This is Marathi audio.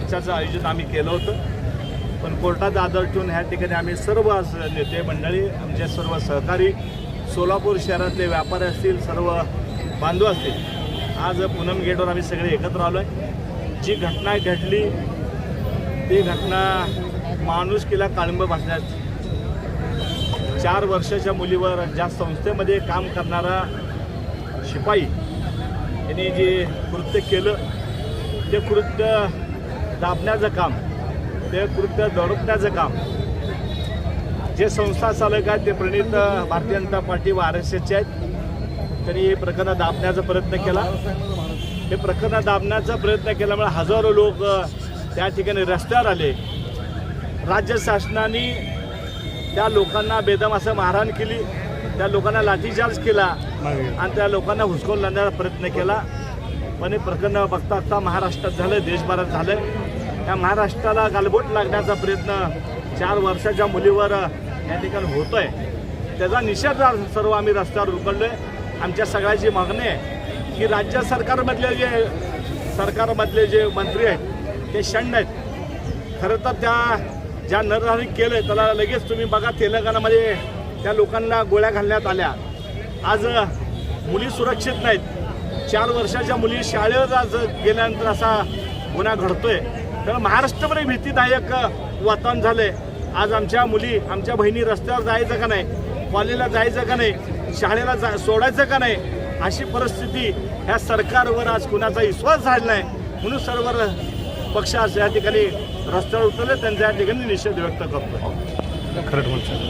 मोर्चाचं आयोजन आम्ही केलं होतं. पण कोर्टात आदर ठेवून ह्या ठिकाणी आम्ही सर्व नेते मंडळी आमचे सर्व सहकारी सोलापूर शहरातले व्यापारी असतील सर्व बांधव असतील आज पूनम गेटवर आम्ही सगळे एकत्र आलो आहे जी घटना घडली ती घटना माणुसकीला काळिंब बसण्यात चार वर्षाच्या मुलीवर ज्या संस्थेमध्ये काम करणारा शिपाई यांनी जे कृत्य केलं ते कृत्य दाबण्याचं काम ते कृत्य दडपण्याचं काम. जे संस्था चालक आहेत ते प्रणित भारतीय जनता पार्टी व आर एस एसचे आहेत. त्यांनी हे प्रकरण दाबण्याचा प्रयत्न केला. हे प्रकरण दाबण्याचा प्रयत्न केल्यामुळे हजारो लोक त्या ठिकाणी रस्त्यावर आले. राज्य शासनाने त्या लोकांना बेदम असं मारहाण केली. त्या लोकांना लाठीचार्ज केला. आणि त्या लोकांना हुसकावून लावण्याचा प्रयत्न केला. पण हे प्रकरण बघता बघता महाराष्ट्रात झालं देशभरात झालं त्या महाराष्ट्राला गालबोट लागण्याचा प्रयत्न चार वर्षाच्या मुलीवर या ठिकाणी होतोय. त्याचा निषेध सर्व आम्ही रस्त्यावर उकडलोय आमच्या सगळ्याची मागणी आहे की राज्य सरकारमधले जे सरकारमधले जे मंत्री आहेत ते शंड आहेत. खरं तर त्या ज्या नरहरी केलं त्याला लगेच तुम्ही बघा तेलंगणामध्ये त्या लोकांना गोळ्या घालण्यात आल्या. आज मुली सुरक्षित नाहीत. चार वर्षाच्या मुली शाळेवर गेल्यानंतर असा गुन्हा घडतोय. तर महाराष्ट्रभर भीतीदायक वातावरण झालंय. आज आमच्या मुली आमच्या बहिणी रस्त्यावर जायचं का नाही? कॉलेजला जायचं का नाही? शाळेला जा सोडायचं का नाही? अशी परिस्थिती ह्या सरकारवर आज कुणाचा विश्वास झाला नाही. म्हणून सर्व पक्ष आज या ठिकाणी रस्त्यावर उतरले. त्यांचा या ठिकाणी निषेध व्यक्त करतो खरं म्हणतो